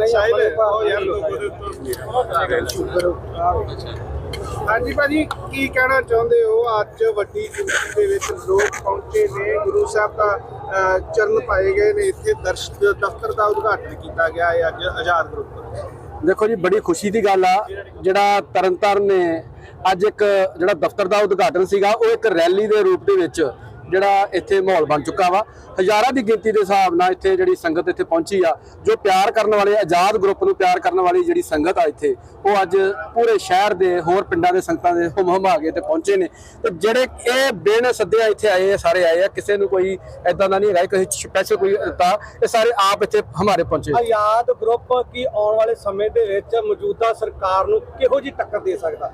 ਸ਼ਾਇਦ ਉਹ ਯਾਰ ਹਾਂਜੀ ਭਾਜੀ, ਕੀ ਕਹਿਣਾ ਚਾਹੁੰਦੇ ਹੋ? ਅੱਜ ਵੱਡੀ ਗਿਣਤੀ ਦੇ ਵਿੱਚ ਲੋਕ ਪਹੁੰਚੇ ਨੇ। ਗੁਰੂ ਸਾਹਿਬ ਦਾ ਚਰਨ ਪਾਏ ਗਏ ਨੇ। ਇੱਥੇ ਦਰਸ਼, ਦਫ਼ਤਰ ਦਾ ਉਦਘਾਟਨ ਕੀਤਾ ਗਿਆ ਹੈ ਅੱਜ ਆਜ਼ਾਦ ਗਰੁੱਪ ਦੇਖੋ ਜੀ, ਬੜੀ ਖੁਸ਼ੀ ਦੀ ਗੱਲ ਆ। ਜਿਹੜਾ ਤਰਨਤਾਰਨ ਨੇ ਅੱਜ ਇੱਕ, ਜਿਹੜਾ ਦਫ਼ਤਰ ਦਾ ਉਦਘਾਟਨ ਸੀਗਾ, ਉਹ ਇੱਕ ਰੈਲੀ ਦੇ ਰੂਪ ਦੇ ਵਿੱਚ ਜਿਹੜਾ ਇੱਥੇ ਮਾਹੌਲ ਬਣ ਚੁੱਕਾ ਵਾ। ਹਜ਼ਾਰਾਂ ਦੀ ਗਿਣਤੀ ਦੇ ਹਿਸਾਬ ਨਾਲ ਇੱਥੇ ਜਿਹੜੀ ਸੰਗਤ ਇੱਥੇ ਪਹੁੰਚੀ ਆ, ਜੋ ਪਿਆਰ ਕਰਨ ਵਾਲੇ, ਆਜ਼ਾਦ ਗਰੁੱਪ ਨੂੰ ਪਿਆਰ ਕਰਨ ਵਾਲੀ ਜਿਹੜੀ ਸੰਗਤ ਆ ਇੱਥੇ, ਉਹ ਅੱਜ ਪੂਰੇ ਸ਼ਹਿਰ ਦੇ, ਹੋਰ ਪਿੰਡਾਂ ਦੇ ਸੰਗਤਾਂ ਦੇ ਹੁਮ ਹੁਮ ਆ ਕੇ ਤੇ ਪਹੁੰਚੇ ਨੇ। ਤੇ ਜਿਹੜੇ ਇਹ ਬੇਨ ਸੱਦਿਆ ਇੱਥੇ ਆਏ ਆ ਸਾਰੇ ਆਏ ਆ, ਕਿਸੇ ਨੂੰ ਕੋਈ ਐਦਾਂ ਦਾ ਨਹੀਂ ਹੈਗਾ ਕਿ ਸਪੈਸ਼ਲ ਕੋਈ ਤਾਂ, ਇਹ ਸਾਰੇ ਆਪ ਇੱਥੇ ਹਮਾਰੇ ਪਹੁੰਚੇ ਆਜ਼ਾਦ ਗਰੁੱਪ ਕੀ ਆਉਣ ਵਾਲੇ ਸਮੇਂ ਦੇ ਵਿੱਚ ਮੌਜੂਦਾ ਸਰਕਾਰ ਨੂੰ ਕਿਹੋ ਜੀ ਟੱਕਰ ਦੇ ਸਕਦਾ?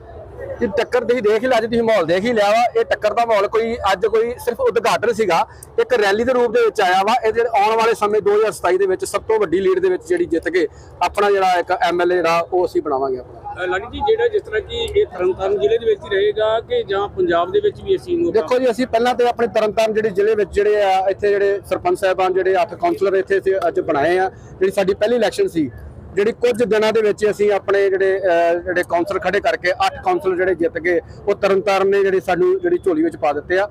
ਇਹ ਟੱਕਰ ਤੁਸੀਂ ਦੇਖ ਹੀ ਲਿਆ ਅੱਜ ਤੁਸੀਂ ਮਾਹੌਲ ਦੇਖ ਹੀ ਲਿਆ ਵਾ। ਇਹ ਟੱਕਰ ਦਾ ਮਾਹੌਲ ਕੋਈ ਅੱਜ ਕੋਈ ਸਿਰਫ ਉਦਘਾਟਨ ਸੀਗਾ। ਇੱਕ ਰੈਲੀ ਦੇ ਰੂਪ ਦੇ ਵਿੱਚ ਆਇਆ ਵਾ। ਇਹ ਜਿਹੜੇ ਆਉਣ ਵਾਲੇ ਸਮੇਂ 2027 ਦੇ ਵਿੱਚ ਸਭ ਤੋਂ ਵੱਡੀ ਲੀਡ ਦੇ ਵਿੱਚ ਜਿਹੜੀ ਜਿੱਤ ਕੇ ਆਪਣਾ ਜਿਹੜਾ ਇੱਕ ਐਮਐਲਏ ਜਿਹੜਾ ਉਹ ਅਸੀਂ ਬਣਾਵਾਂਗੇ ਆਪਣਾ। ਲਾਡੀ ਜੀ ਜਿਹੜਾ ਜਿਸ ਤਰ੍ਹਾਂ ਕਿ ਇਹ ਤਰਨਤਾਰਨ ਜ਼ਿਲ੍ਹੇ ਦੇ ਵਿੱਚ ਹੀ ਰਹੇਗਾ ਕਿ ਜਾਂ ਪੰਜਾਬ ਦੇ ਵਿੱਚ ਵੀ ਅਸੀਂ ਨੂੰ ਦੇਖੋ ਜੀ ਅਸੀਂ ਪਹਿਲਾਂ ਤੇ ਆਪਣੇ ਤਰਨਤਾਰਨ ਜਿਹੜੇ ਜ਼ਿਲ੍ਹੇ ਵਿੱਚ ਜਿਹੜੇ ਆ ਇੱਥੇ ਜਿਹੜੇ ਸਰਪੰਚ ਸਾਹਿਬਾਨ ਜਿਹੜੇ ਅੱਠ ਕਾਉਂਸਲਰ ਇੱਥੇ ਅਸੀਂ ਅੱਜ ਬਣਾਏ ਆ ਜਿਹੜੀ ਸਾਡੀ ਪਹਿਲੀ ਇਲੈਕਸ਼ਨ ਸੀ। ਜਿਹੜੀ ਕੁਝ ਦਿਨਾਂ ਦੇ ਵਿੱਚ ਅਸੀਂ ਆਪਣੇ ਜਿਹੜੇ ਜਿਹੜੇ ਕਾਉਂਸਲਰ ਖੜੇ ਕਰਕੇ ਅੱਠ ਕਾਉਂਸਲਰ ਜਿਹੜੇ ਜਿੱਤ ਗਏ ਉਹ ਤਰਨਤਾਰਨ ਨੇ ਜਿਹੜੀ ਸਾਨੂੰ ਜਿਹੜੀ ਝੋਲੀ ਵਿੱਚ ਪਾ ਦਿੱਤੇ ਆ।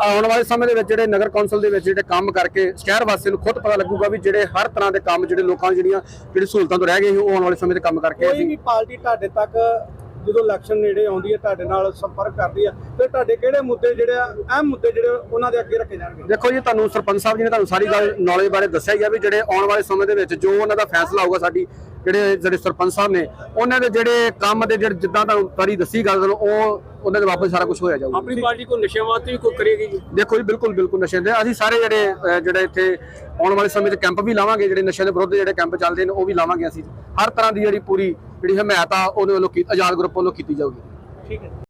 ਆਉਣ ਵਾਲੇ ਸਮੇਂ ਦੇ ਵਿੱਚ ਜਿਹੜੇ ਨਗਰ ਕੌਂਸਲ ਦੇ ਵਿੱਚ ਜਿਹੜੇ ਕੰਮ ਕਰਕੇ ਸ਼ਹਿਰ ਵਾਸੀਆਂ ਨੂੰ ਖੁਦ ਪਤਾ ਲੱਗੂਗਾ ਵੀ ਜਿਹੜੇ ਹਰ ਤਰ੍ਹਾਂ ਦੇ ਕੰਮ ਜਿਹੜੇ ਲੋਕਾਂ ਜਿਹੜੀਆਂ ਜਿਹੜੀ ਸਹੂਲਤਾਂ ਤੋਂ ਰਹਿ ਗਏ ਸੀ ਉਹ ਆਉਣ ਵਾਲੇ ਸਮੇਂ ਤੇ ਕੰਮ ਕਰਕੇ ਕੋਈ ਅਸੀਂ ਵੀ ਪਾਰਟੀ ਤੁਹਾਡੇ ਤੱਕ ਜਦੋਂ ਇਲੈਕਸ਼ਨ ਨੇੜੇ ਆਉਂਦੀ ਹੈ, ਤੁਹਾਡੇ ਨਾਲ ਸੰਪਰਕ ਕਰਦੀ ਹੈ, ਤੇ ਤੁਹਾਡੇ ਕਿਹੜੇ ਮੁੱਦੇ ਜਿਹੜੇ ਆ, ਅਹਿਮ ਮੁੱਦੇ ਜਿਹੜੇ ਉਹਨਾਂ ਦੇ ਅੱਗੇ ਰੱਖੇ ਜਾਣਗੇ? ਦੇਖੋ ਜੀ, ਤੁਹਾਨੂੰ ਸਰਪੰਚ ਸਾਹਿਬ ਜੀ ਨੇ ਤੁਹਾਨੂੰ ਸਾਰੀ ਗੱਲ ਨੌਲੇਜ ਬਾਰੇ ਦੱਸਿਆ ਹੀ ਆ ਵੀ ਜਿਹੜੇ ਆਉਣ ਵਾਲੇ ਸਮੇਂ ਦੇ ਵਿੱਚ ਜੋ ਉਹਨਾਂ ਦਾ ਫੈਸਲਾ ਹੋਊਗਾ ਸਾਡੀ, ਜਿਹੜੇ ਜਿਹੜੇ ਸਰਪੰਚ ਸਾਹਿਬ ਨੇ, ਉਹਨਾਂ ਦੇ ਜਿਹੜੇ ਕੰਮ ਦੇ ਜਿਹੜੇ ਜਿੱਦਾਂ ਤੁਹਾਨੂੰ ਸਾਰੀ ਦੱਸੀ ਗੱਲ ਤੁਹਾਨੂੰ, ਉਹ ਉਹਨਾਂ ਦੇ ਵਾਪਸ ਸਾਰਾ ਕੁਝ ਹੋਇਆ ਜਾਊਗਾ। ਆਪਣੀ ਪਾਰਟੀ ਕੋ ਨਸ਼ਿਆਂ ਵਾਸਤੇ ਵੀ ਕੋਈ ਕਰੇਗੀ? ਜੀ ਦੇਖੋ ਜੀ ਬਿਲਕੁਲ ਬਿਲਕੁਲ ਨਸ਼ੇ ਦੇ। ਅਸੀਂ ਸਾਰੇ ਜਿਹੜੇ ਅਹ, ਜਿਹੜੇ ਇੱਥੇ ਆਉਣ ਵਾਲੇ ਸਮੇਂ 'ਚ ਕੈਂਪ ਵੀ ਲਾਵਾਂਗੇ ਜਿਹੜੇ ਨਸ਼ਿਆਂ ਦੇ ਵਿਰੁੱਧ ਜਿਹੜੇ ਕੈਂਪ ਚੱਲਦੇ ਨੇ ਉਹ ਵੀ ਲਾਵਾਂਗੇ ਅਸੀਂ। ਹਰ ਤਰ੍ਹਾਂ ਦੀ ਜਿਹੜੀ ਪੂਰੀ ਜਿਹੜੀ ਹਮਾਇਤ ਆ ਉਹਦੇ ਵੱਲੋਂ ਕੀ ਆਜ਼ਾਦ ਗਰੁੱਪ ਵੱਲੋਂ ਕੀਤੀ ਜਾਊਗੀ। ਠੀਕ ਹੈ।